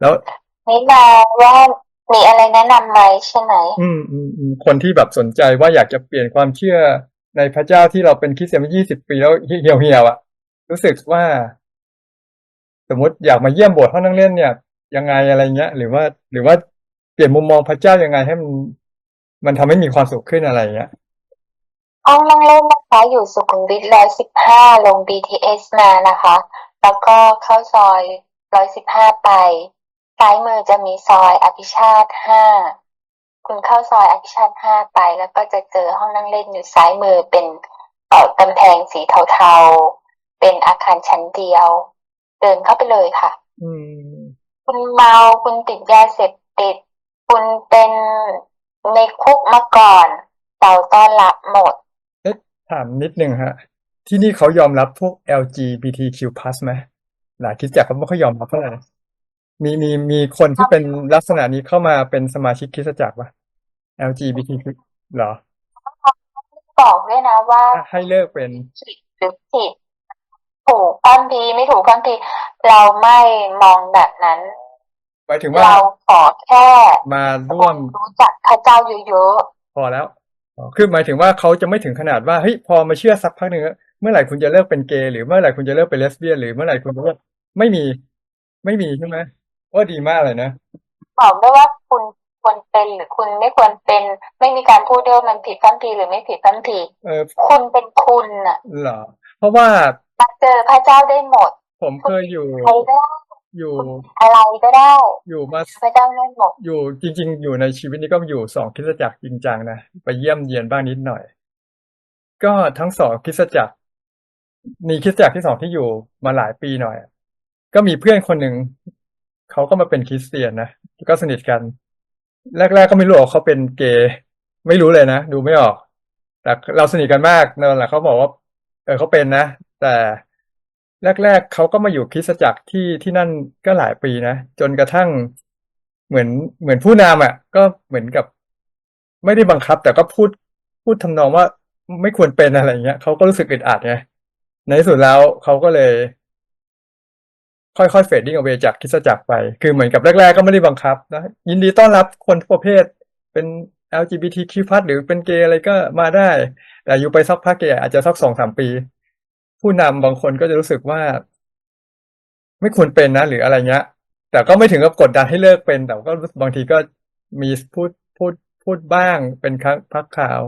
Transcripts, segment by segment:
แล้วนี่มาว่ามีอะไรแนะนำไหมใช่ไหม อืมอืมอืมคนที่แบบสนใจว่าอยากจะเปลี่ยนความเชื่อในพระเจ้าที่เราเป็นคริสเตียนมายี่สิบปีแล้วเหี่ยวเหี่ยวๆอะ รู้สึกว่า สมมติอยากมาเยี่ยมโบสถ์ห้องนั่งเล่นเนี่ย ยังไงอะไรเงี้ย หรือว่า หรือว่าเปลี่ยนมุมมองพระเจ้ายังไงให้มันมันทำให้มีความสุขขึ้นอะไรเงี้ยห้องนั่งเล่นนะคะอยู่สุขุมวิทร้อยสิบห้าลง BTS มานะคะ แล้วก็เข้าซอยร้อยสิบห้าไป ซ้ายมือจะมีซอยอภิชาติห้า คุณเข้าซอยอภิชาติห้าไป แล้วก็จะเจอห้องนั่งเล่นอยู่ซ้ายมือเป็นเอ่อกำแพงสีเทาๆ เป็นอาคารชั้นเดียว เดินเข้าไปเลยค่ะ อืม คุณเมาคุณติดยาเสพติด คุณเป็นในคุกมาก่อน เราต้อนรับหมด ถามนิดนึงฮะ ที่นี่เขายอมรับพวก LGBTQ+ ไหมหลายคริสตจักรเขาไม่ค่อยยอมรับเท่าไหร่ มีมีมีคนที่เป็นลักษณะนี้เข้ามาเป็นสมาชิกคริสตจักรปะ LGBTQ เหรอ บอกด้วยนะว่าให้เลิกเป็นผิดหรือผิดถูกพันทีไม่ถูกพันทีเราไม่มองแบบนั้นหมายถึงว่าเราขอแค่มาร่วมรู้จักพระเจ้าเยอะพอแล้วอ๋อคือหมายถึงว่าเขาจะไม่ถึงขนาดว่าเฮ้ยพอมาเชื่อสักพักหนึ่งแล้วเมื่อไหร่คุณจะเลิกเป็นเกย์หรือเมื่อไหร่คุณจะเลิกเป็นเลสเบี้ยนหรือเมื่อไหร่คุณจะเลิกไม่มี ไม่มีใช่ไหม ว่าดีมากเลยนะๆบอกด้วยว่าคุณควรเป็นหรือคุณไม่ควรเป็น ไม่มีการพูดด้วยว่ามันผิดพันทีหรือไม่ผิดพันทีเออคุณเป็นคุณน่ะเหรอ เพราะว่ามาเจอพระเจ้าได้หมด ผมเคยอยู่ใครก็ได้อยู่อะไรก็ได้ อยู่มาพระเจ้าได้หมดอยู่จริง ๆ อยู่ในชีวิตนี้ก็อยู่สองคริสตจักรจริงจังนะไปเยี่ยมเยียนบ้างนิดหน่อย ก็ทั้งสองคริสตจักรมีคริสตจักรที่สองที่อยู่มาหลายปีหน่อย ก็มีเพื่อนคนหนึ่ง เขาก็มาเป็นคริสเตียนนะก็สนิทกัน แรก ๆ ก็ไม่รู้ว่าเขาเป็นเกย์ไม่รู้เลยนะดูไม่ออก แต่เราสนิทกันมากนั่นแหละเขาบอกว่า เออเขาเป็นนะ แต่แรก ๆเขาก็มาอยู่คริสตจักรที่ที่นั่นก็หลายปีนะจนกระทั่งเหมือนเหมือนผู้นำอะ ก็เหมือนกับ ไม่ได้บังคับ แต่ก็พูดพูดทำนองว่าไม่ควรเป็นอะไรเงี้ยเขาก็รู้สึกอึดอัดไงในที่สุดแล้วเขาก็เลย ค่อยๆเฟดดิ้งอเวจากคริสตจักรไป คือเหมือนกับแรก ๆ ก็ไม่ได้บังคับนะยินดีต้อนรับคนทุกประเภทเป็น LGBTQ+ หรือเป็นเกย์อะไรก็มาได้ แต่อยู่ไปสักพักใหญ่อาจจะสักสองสามปี ผู้นำบางคนก็จะรู้สึกว่า ไม่ควรเป็นนะ หรืออะไรเงี้ย แต่ก็ไม่ถึงกับกดดันให้เลิกเป็น แต่ก็บางทีก็มีพูดพูดพูดบ้างเป็นครั้งพักข่าว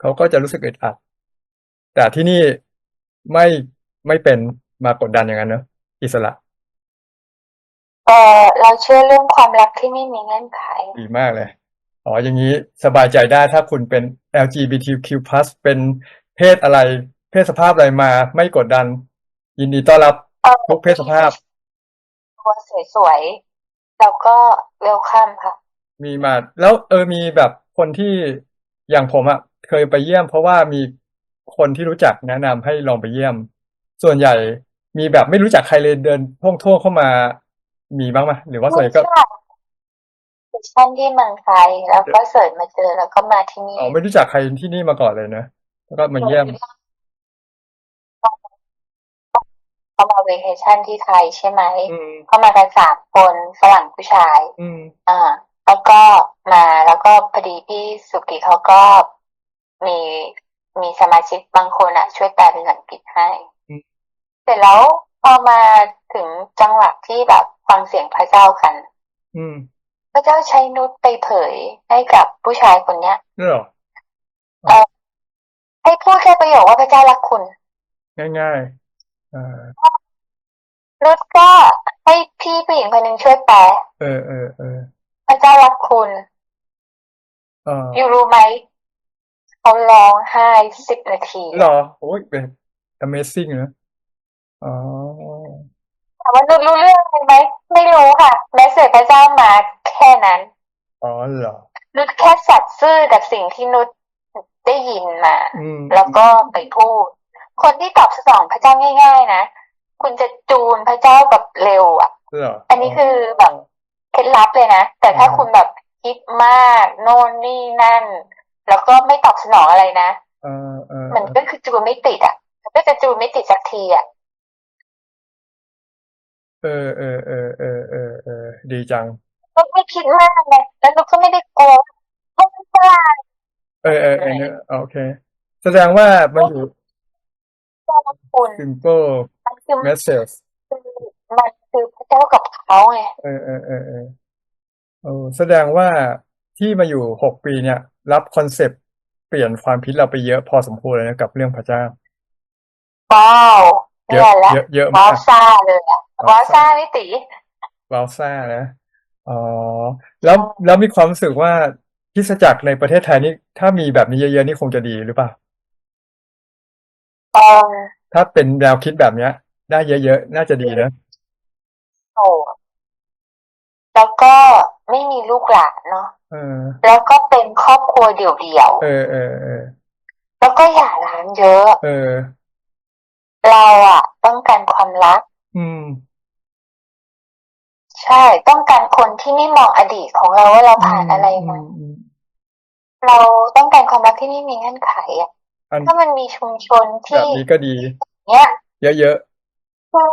เขาก็จะรู้สึกอึดอัด แต่ที่นี่ไม่ไม่เป็นมากดดันอย่างนั้นเนอะ อิสระ เออเราเชื่อเรื่องความรักที่ไม่มีเงื่อนไข ดีมากเลย อ๋อ อย่างนี้สบายใจได้ถ้าคุณเป็น LGBTQ+ เป็นเพศอะไร เพศสภาพอะไรมา ไม่กดดัน ยินดีต้อนรับเออทุกเพศสภาพ ตัวสวยๆแล้วก็เวลคัมค่ะ มีมา แล้วเออมีแบบคนที่อย่างผมอะเคยไปเยี่ยม เพราะว่ามีคนที่รู้จักแนะนำให้ลองไปเยี่ยม ส่วนใหญ่ มีแบบไม่รู้จักใครเลยเดินท่องๆเข้ามา มีบ้างไหมหรือว่าส่วนใหญ่ก็ไม่ใช่ดิฉันที่เมืองไทยแล้วก็เสิร์ชมาเจอแล้วก็มาที่นี่อ๋อไม่รู้จักใครที่นี่มาก่อนเลยนะแล้วก็มาเยี่ยมเขามาเวเคชั่นที่ไทยใช่ไหมอืมเขามากันสามคนฝรั่งผู้ชายอืมอ่าแล้วก็มาแล้วก็พอดีพี่สุกิเขาก็มีมีสมาชิกบางคนอะช่วยแปลเป็นภาษาอังกฤษให้อืม เสร็จแล้วพอมาถึงจังหวะที่แบบฟังเสียงพระเจ้ากัน อืม พระเจ้าใช้นุชไปเผยให้กับผู้ชายคนเนี้ยนี่เหรอให้พูดแค่ประโยคว่าพระเจ้ารักคุณ ง่ายๆอ่านุชก็ให้พี่ผู้หญิงคนหนึ่งช่วยแปล เออเออเออพระเจ้ารักคุณอ่าอยู่รู้ไหมเขาร้องไห้สิบนาทีเหรอ โอ้ยเป็น Amazing นะ อ๋อถามว่านุชรู้เรื่องอะไรไหมไม่รู้ค่ะแม้เสด็จพระเจ้ามาแค่นั้นอ๋อเหรอนุชแค่สัตย์ซื่อกับสิ่งที่นุชได้ยินมาอืมแล้วก็ไปพูด คนที่ตอบสนองพระเจ้าง่าย ๆ นะ คุณจะจูนพระเจ้าแบบเร็วอะเหรออันนี้คือแบบเคล็ดลับเลยนะ แต่ถ้าคุณแบบคิดมากโน่นนี่นั่น แล้วก็ไม่ตอบสนองอะไรนะเออเออมันก็คือจูนไม่ติดอะมันก็จะจูนไม่ติดสักทีอะเออเออเออเออเออเอออดีจังนุกไม่คิดมากไงแล้วนุกก็ไม่ได้โกงไม่ได้ฉลาดเออเออเออเนี่ยโอเค แสดงว่ามันอยู่คุณ simple มันคือ message มันคือพระเจ้ากับเขาไงเออเออเออเออเออแสดงว่าที่มาอยู่หกปีเนี่ย รับคอนเซปต์เปลี่ยนความคิดเราไปเยอะพอสมควรเลยนะกับเรื่องพระเจ้า ว้าวเยอะเนี่ยแหละเยอะเยอะว้ามาวก ซ่าเลยอะ ว้าวซ่าไม่ตีวาวซ่านะอ๋อแล้วแล้วมีความรู้สึกว่าคริสตจักรในประเทศไทยนี่ถ้ามีแบบนี้เยอะๆนี่คงจะดีหรือเปล่าเออถ้าเป็นแนวคิดแบบเนี้ย ได้เยอะๆน่าจะดีนะโอ้แล้วก็ไม่มีลูกหลานเนาะเออแล้วก็เป็นครอบครัวเดี่ยวเออเออเออๆแล้วก็หย่าร้างเยอะ เออ เราอะต้องการความรัก อืม ใช่ ต้องการคนที่ไม่มองอดีตของเราว่าเราผ่านอะไรมาอืมเราต้องการความรักที่ไม่มีเงื่อนไขอะอันถ้ามันมีชุมชนแบที่บนี้ก็ดี เนี้ย เยอะคือ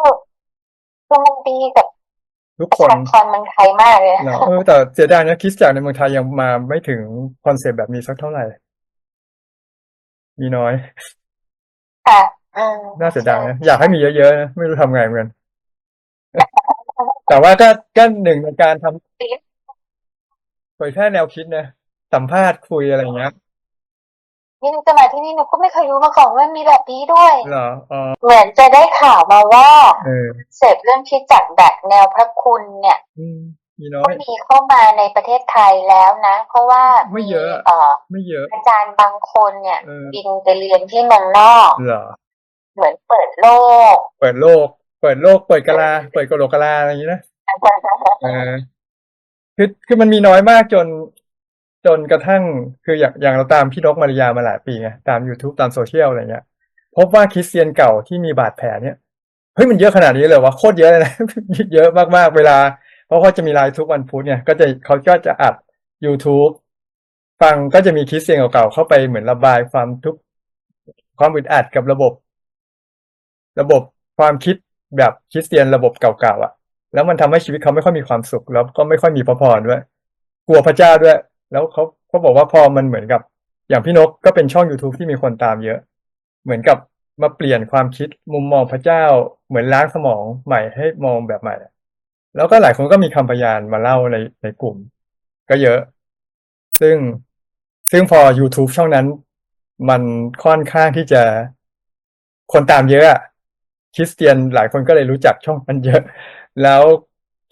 คือมันดีกับๆทุกประคนชากรเมืองไทยมากเลยเนอะเออแต่เสียดายนะคริสตจักรในเมืองไทยยังมาไม่ถึงคอนเซปต์แบบนี้สักเท่าไหร่ มีน้อยค่ะอืมน่าเสียดายนะอยากให้มีเยอะๆนะไม่รู้ทำไงเหมือนกัน แต่ว่าก็ก็หนึ่งในการทำเผยแพร่แนวคิดนะสัมภาษณ์คุยอะไรอย่างเงี้ยนี่หนูจะมาที่นี่หนูก็ไม่เคยรู้มาก่อนว่ามีแบบนี้ด้วย เหรออ๋อเหมือนจะได้ข่าวมาว่าเออเสพเรื่องคิดจักรแบบแนวพระคุณเนี่ยอืมมีน้อก็ย มีเข้ามาในประเทศไทยแล้วนะ เพราะว่าไม่เยอะ เอ่อไม่เยอะ อาจารย์บางคนเนี่ย เออ บินไปเรียนที่เมืองนอก เหรอเหมือนเปิดโลก เปิดโลก เปิดโลกเปิดกะลา เปิดกะโหลกกะลาอะไรอย่างงี้นะเออคือคือมันมีน้อยมากจน จนกระทั่งคืออย่างอย่างเราตามพี่นกมาริยามาหลายปีไงตาม YouTube ตามโซเชียลอะไรเงี้ย พบว่าคริสเตียนเก่าที่มีบาดแผลเนี่ยเฮ้ยมันเยอะขนาดนี้เลยวะโคตรเยอะเลยนะเยอะมากๆเวลา เพราะเขาจะมีไลฟ์ทุกวันพุธเนี่ยก็จะเขาก็จะอัด YouTube ฟังก็จะมีคริสเตียนเก่าๆเข้าไปเหมือนระบายความทุกข์ความอึดอัดกับระบบ ระบบความคิด แบบคริสเตียนระบบเก่าๆอะ แล้วมันทำให้ชีวิตเขาไม่ค่อยมีความสุข แล้วก็ไม่ค่อยมีพระพรด้วย กลัวพระเจ้าด้วย แล้วเขาเขาบอกว่าพอมันเหมือนกับ อย่างพี่นกก็เป็นช่อง YouTube ที่มีคนตามเยอะ เหมือนกับมาเปลี่ยนความคิดมุมมองพระเจ้า เหมือนล้างสมองใหม่ให้มองแบบใหม่ แล้วก็หลายคนก็มีคำพยานมาเล่าในในกลุ่ม ก็เยอะ ซึ่งซึ่งพอ YouTube ช่องนั้น มันค่อนข้างที่จะคนตามเยอะอะ คริสเตียนหลายคนก็เลยรู้จักช่องนั้นเยอะ แล้ว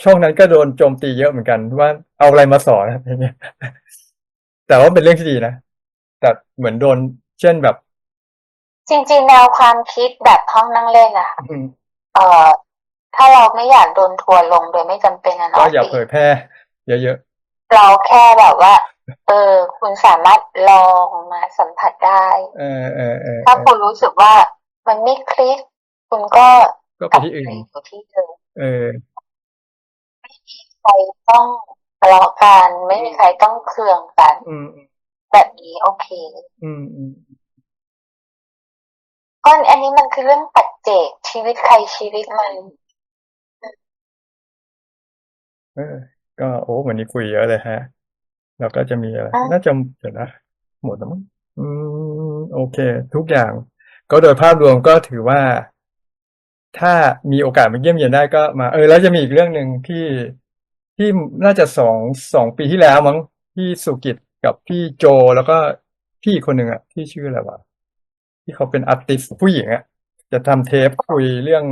ช่องนั้นก็โดนโจมตีเยอะเหมือนกัน ว่าเอาอะไรมาสอนอะไรเงี้ยแต่ว่าเป็นเรื่องที่ดีนะแต่เหมือนโดนเช่นแบบ จริง ๆ แนวความคิดแบบห้องนั่งเล่นอะค่ะอืมเอ่อถ้าเราไม่อยากโดนทัวร์ลงโดยไม่จำเป็นอะก็เนาะอย่าเผยแพร่เยอะเราแค่แบบว่า เออ คุณสามารถลองมาสัมผัสได้ๆเออเออเออเอถ้าอคุณรู้สึกว่ามันไม่คลิก คุณก็ก็กไปลับที่ไปอื่นอยู่ที่เดิมเออใครต้องทะเลาะกันไม่มีใครต้องเคืองกัน อืมแบบนี้โอเค อืมอืมก็อันนี้มันคือเรื่องปัจเจกชีวิตใครชีวิตมันเออ ก็โอ้วันนี้คุยเยอะเลยฮะ แล้วก็จะมีอะไรอะน่าจะเดี๋ยวนะหมดแล้วมั้งอืมโอเค ทุกอย่าง ก็โดยภาพรวมก็ถือว่า ถ้ามีโอกาสมาเยี่ยมเยียนได้ก็มา เออ แล้วจะมีอีกเรื่องหนึ่งที่ที่น่าจะสองสองปีที่แล้วมั้งที่สุกิจกับพี่โจแล้วก็พี่คนหนึ่งอะที่ชื่ออะไรวะที่เขาเป็นอาร์ติสผู้หญิงอะจะทำเทปคุยเรื่อง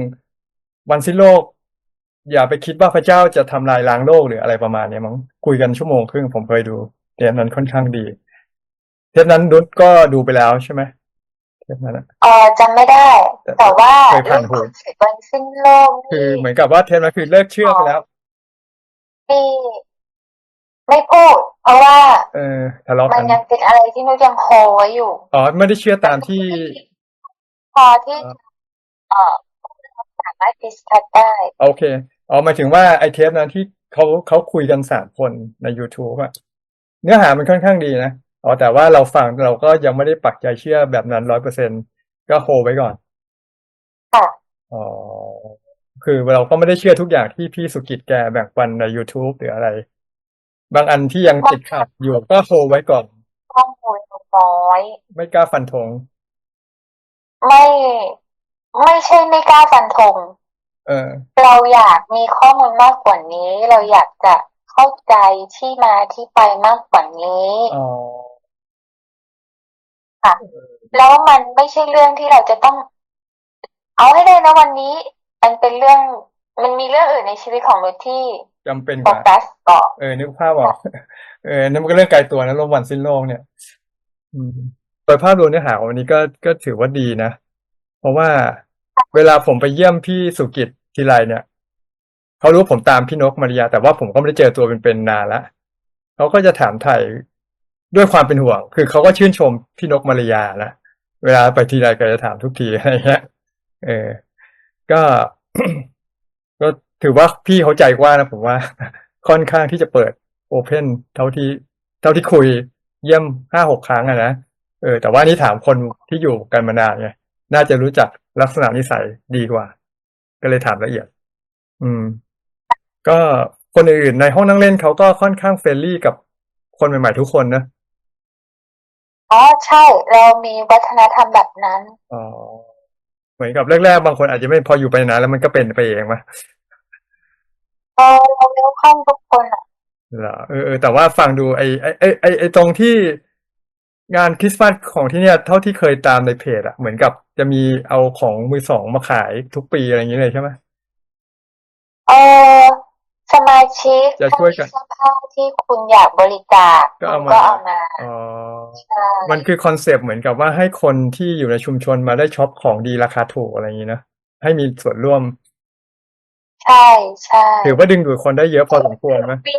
วันสิ้นโลก อย่าไปคิดว่าพระเจ้าจะทำลายล้างโลกหรืออะไรประมาณนี้มั้งคุยกันชั่วโมงครึ่งผมเคยดูเทปนั้นค่อนข้างดี เทปนั้นนุชก็ดูไปแล้วใช่ไหม เทปนั้นอะเออจำไม่ได้ แต่แต่ว่าเคยผ่านหูเรื่องคอนเซ็ปต์วันสิ้นโลกคือนี่เหมือนกับว่าเทปนั้นคือเลิกเชื่อไปแล้วที่ไม่พูด เพราะว่า เออทะเลาะมักันนยังเป็นอะไรที่นุชยังโฮไว้อยู่อ๋อไม่ได้เชื่อตามที่ พอที่จะเอ่อสามารถดิสคัทได้ โอเคอ๋อหมายถึงว่าไอเทปนั้นที่เขาเขาคุยกันสามคนใน YouTube อะเนื้อหามันค่อนข้างดีนะ อ๋อแต่ว่าเราฟังเราก็ยังไม่ได้ปักใจเชื่อแบบนั้นร้อยเปอร์เซ็นก็โฮไว้ก่อนค่ะอ๋อคือเราก็ไม่ได้เชื่อทุกอย่างที่พี่สุกิจแกแบ่งปันใน YouTube หรืออะไร บางอันที่ยังติดขัดอยู่ก็โฮไว้ก่อน ข้อมูลน้อย ไม่กล้าฟันธงไม่ ไม่ใช่ไม่กล้าฟันธงเออ เราอยากมีข้อมูลมากกว่านี้ เราอยากจะเข้าใจที่มาที่ไปมากกว่านี้ อ๋อ ค่ะ แล้วมันไม่ใช่เรื่องที่เราจะต้อง เอาให้ได้นะวันนี้ มันเป็นเรื่อง มันมีเรื่องอื่นในชีวิตของมนุษย์ที่จำเป็นโฟกว่ากัสก่อนเออนึกภาพออกเออนั่นมันก็เรื่องไกลตัวนะโลกวันสิ้นโลกเนี่ย อืมโดยภาพรวมเนื้อหาของวันนี้ก็ก็ถือว่าดีนะ เพราะว่าเวลาผมไปเยี่ยมพี่สุกิจทีไรเนี่ยเขารู้ว่าผมตามพี่นกมาริยา แต่ว่าผมก็ไม่ได้เจอตัวเป็นๆนานละเขาก็จะถามไถ่ ด้วยความเป็นห่วง คือเขาก็ชื่นชมพี่นกมารยานะเวลาไปทีไรก็จะถามทุกทีอะไรเงี้ยเออ ก็ก็ถือว่าพี่เขาใจกว้างนะผมว่า ค่อนข้างที่จะเปิดโอเพนเท่าที่ เท่าที่คุยเยี่ยมห้าหกครั้งอะนะเออ แต่ว่านี่ถามคนที่อยู่กันมานานไงน่าจะรู้จักลักษณะนิสัยดีกว่า ก็เลยถามละเอียด อืม ก็คนอื่นในห้องนั่งเล่นเขาก็ค่อนข้างเฟรนลี่กับคนใหม่ๆทุกคนนะ อ๋อใช่เรามีวัฒนธรรมแบบนั้นอ๋อเหมือนกับแรกๆบางคนอาจจะไม่พออยู่ไปนานแล้วมันก็เป็นไปเองมะเออเราเวลคัมทุกคนอะเหรอเออเออแต่ว่าฟังดูไอไอไอไอไอตรงที่งานคริสต์มาสของที่เนี่ย เท่าที่เคยตามในเพจอะเหมือนกับจะมีเอาของมือสองมาขายทุกปีอะไรอย่างเงี้ยเลยใช่ไหมเออ สมาชิกจะช่วยกัน ถ้ามีเสื้อผ้าที่คุณอยากบริจาคก็เอาคุณมาก็เอามาอ๋อ ใช่มันคือคอนเซปต์เหมือนกับว่าให้คนที่อยู่ในชุมชนมาได้ช็อปของดีราคาถูกอะไรอย่างนี้นะให้มีส่วนร่วม ใช่ใช่ถือว่าดึงดูดคนได้เยอะพอสมควรไหมปี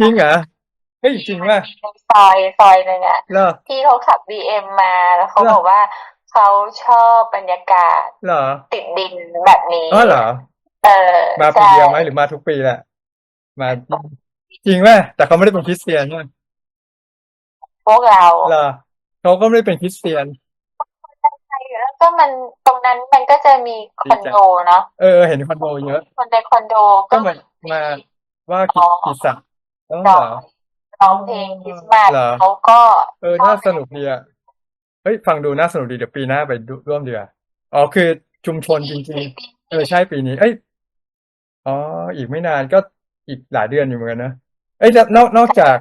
จริงเหรอเฮ้ยจริงป่ะในซอยซอยหนึ่งอะเหรอ ที่เขาขับบีเอ็มมาแล้วเขาเหรอ บอกว่าเขาชอบบรรยากาศเหรอติดดินแบบนี้ อ๋อเหรอเออ มาปีใช่เดียวไหมหรือมาทุกปีแหละมาจริงป่ะแต่เขาไม่ได้เป็นคริสเตียนใช่ไหมพวกเราเหรอเขาก็ไม่ได้เป็นคริสเตียนแล้วก็มันตรงนั้นมันก็จะมีคอนโดเนาะเออ เห็นคอนโดเยอะคนในคอนโดก็เหมือนมาว่ากิจกิจศักดิ์เออร้เหอรงอร้องเพลงคริสต์มาสเหรอเขาก็เออน่าสนุกดีอะเฮ้ยฟังดูน่าสนุกดีเดี๋ยวปีหน้าไปดูร่วมดีกว่าอ๋อคือชุมชนจริงๆเออใช่ปีนี้ เอ้ย อ๋อ อีกไม่นานก็อีกหลายเดือนอยู่เหมือนกันนะ เอ้ยแล้วนอกนอกจาก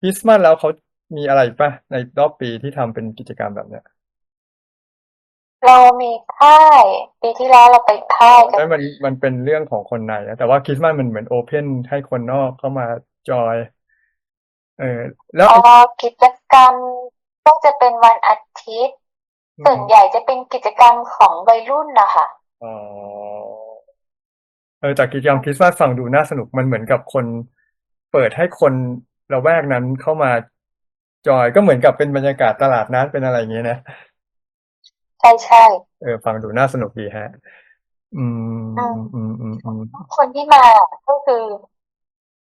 คริสต์มาสแล้วเขามีอะไรอีกป่ะ ในรอบปีที่ทำเป็นกิจกรรมแบบเนี้ยเรามีค่าย ปีที่แล้วเราไปค่ายกัน แล้วมันมันเป็นเรื่องของคนในนะแต่ว่าคริสต์มาสมันเหมือนโอเพนให้คนนอกเข้ามาจอย เออ แล้วอ๋ไอ้อกิจกรรมก็จะเป็นวันอาทิตย์ส่วนใหญ่จะเป็นกิจกรรมของวัยรุ่นนะคะ อ๋อเออจากกิจกรรมคริสต์มาสฟังดูน่าสนุกมันเหมือนกับคน เปิดให้คนละแวกนั้นเข้ามาจอยก็เหมือนกับเป็นบรรยากาศตลาดนัดเป็นอะไรอย่างเงี้ยนะใช่ใช่เออฟังดูน่าสนุกดีฮะ อืมอือืมมอืมอืมอืมคนที่มาก็คือ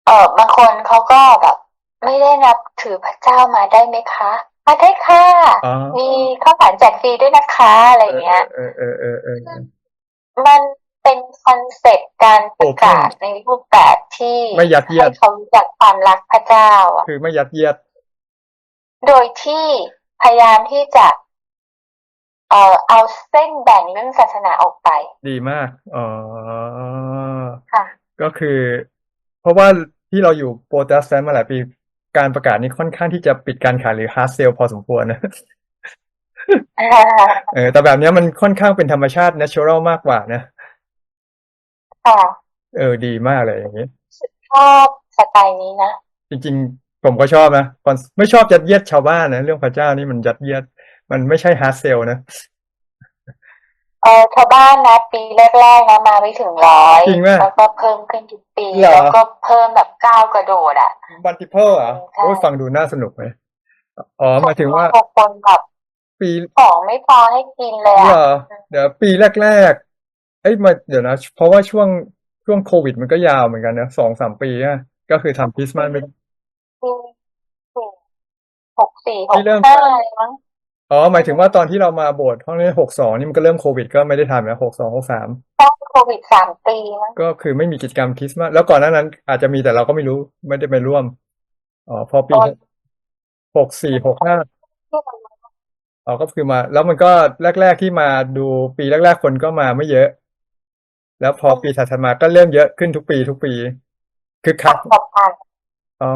เออบางคนเขาก็แบบ ไม่ได้นับถือพระเจ้ามาได้ไหมคะมาได้ค่ะอ๋อมีข้าวสารแจกฟรีด้วยนะคะอะไรอย่างเงี้ย เออเออเออเออเออมัน เป็นคอนเซ็ปต์การประกาศในรูปแบบที่ไม่ยัดเยียดให้เขารู้จักความรักพระเจ้าอะคือไม่ยัดเยียด โดยที่พยายามที่จะเอ่อเอาเส้นแบ่งเรื่องศาสนาออกไป ดีมากอ๋อค่ะ ก็คือ เพราะว่าที่เราอยู่โปรเตสแตนต์มาหลายปีการประกาศนี้ค่อนข้างที่จะปิดการขายหรือฮาร์ดเซลพอสมควรนะเออแต่แบบเนี้ยมันค่อนข้างเป็นธรรมชาติ natural มากกว่านะ ค่ะเออดีมากเลยอย่างนี้ชอบสไตล์นี้นะจริง ๆ ผมก็ชอบนะคนไม่ชอบยัดเยียดชาวบ้านนะเรื่องพระเจ้านี่มันยัดเยียด มันไม่ใช่ฮาร์ดเซลนะเออชาวบ้านนะปีแรกๆนะมาไม่ถึงร้อยจริงไหมแล้วก็เพิ่มขึ้นทุกปีเหรอแล้วก็เพิ่มแบบก้าวกระโดดอะมัลติเพิลอะใช่โอ้ยฟังดูน่าสนุกไหมอ๋อหมายถึงว่าบางคนแบบปีของไม่พอให้กินเลยเหรอะอเดี๋ยวปีแรกๆเอ้ยมาเดี๋ยวนะ เพราะว่าช่วงช่วงโควิดมันก็ยาวเหมือนกันนะสองสามปีอะก็คือทำคริสต์มาสไม่ปีสี่หกสี่หที่กเริ่มห้าอะไรมั้งอ๋อหมายถึงว่าตอนที่เรามาโบสถ์ห้องนี้หกสองนี่มันก็เริ่มโควิด ก็ไม่ได้ทำแล้วหกสองหกสามต้องโควิดสามปีมั้งก็คือไม่มีกิจกรรมคริสต์มาสแล้วก่อนหน้านั้น อาจจะมีแต่เราก็ไม่รู้ไม่ได้ไปร่วมอ๋อพอปีหกสี่หกห้าที่มันอ๋อก็คือมา แล้วมันก็แรก ๆที่มาดูปีแรก ๆ คนก็มาไม่เยอะ แล้วพอปีถัดๆมาก็เริ่มเยอะขึ้นทุกปีทุกปี คือคัตักดต่อกันอ๋อ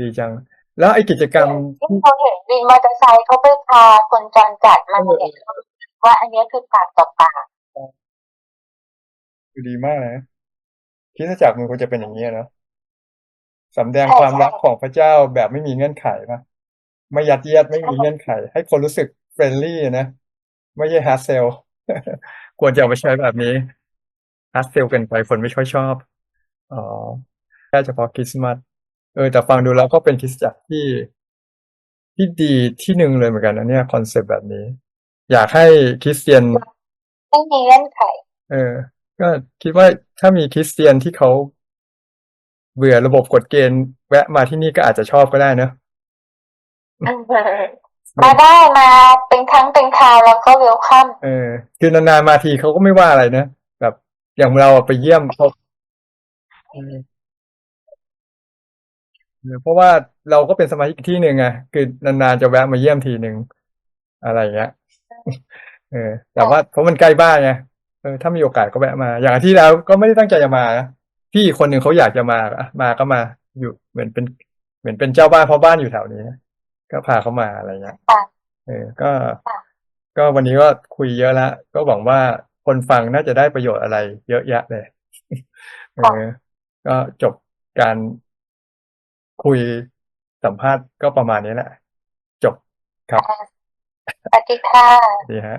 ดีจัง แล้วไอ้กิจกรรมที่ที่เขาเห็นวินมอเตอร์ไซค์เขาไปพาคนจรจัดมาเนี่ยเขารู้สึกว่าอันเนี้ยคือปากต่อปากดีมากนะคริสตจักรมันควรจะเป็นอย่างนี้ยเนอะสำแดงความรักของพระเจ้าแบบไม่มีเงื่อนไขป่ะไม่ยัดเยียดไม่มีเงื่อนไข ให้คนรู้สึกเฟรนลี่นะ ไม่ใช่ฮาร์ดเซล ควรจะเอาไปใช้แบบนี้ฮาร์ดเซลเกินไปคนไม่ค่อยชอบอ๋อแค่เฉพาะคริสต์มาสเออ แต่ฟังดูแล้วก็เป็นคริสตจักรที่ที่ดีที่หนึ่งเลยเหมือนกันนะเนี่ยคอนเซปต์แบบนี้ อยากให้คริสเตียนไม่มีเงื่อนไข เออ ก็คิดว่าถ้ามีคริสเตียนที่เขาเบื่อระบบกฎเกณฑ์ แวะมาที่นี่ก็อาจจะชอบก็ได้เนอะ มาได้มาเป็นครั้งเป็นคราวแล้วก็เวลคัมเออ คือนานๆมาทีเขาก็ไม่ว่าอะไรนะแบบอย่างเราไปเยี่ยมเขาเพราะว่าเราก็เป็นสมาชิกที่หนึ่งไงคือนานๆจะแวะมาเยี่ยมทีหนึ่งอะไรอย่างเงี้ยเออ แต่ว่าเพราะมันใกล้บ้านไงเออถ้ามีโอกาสก็แวะมา อย่างอาที่แล้วก็ไม่ได้ตั้งใจจะมานะพี่คนหนึ่งเขาอยากจะมาอะมาก็มาอยู่เหมือนเป็น เหมือนเป็นเจ้าบ้านเพราะบ้านอยู่แถวนี้ ก็พาเขามาอะไรเงี้ยค่ะเออ ก็ค่ะก็วันนี้ก็คุยเยอะแล้วก็หวังว่าคนฟังน่าจะได้ประโยชน์อะไร เยอะแยะเลยเออก็จบการคุยสัมภาษณ์ก็ประมาณนี้แหละ จบครับสวัสดีค่ะดีฮะ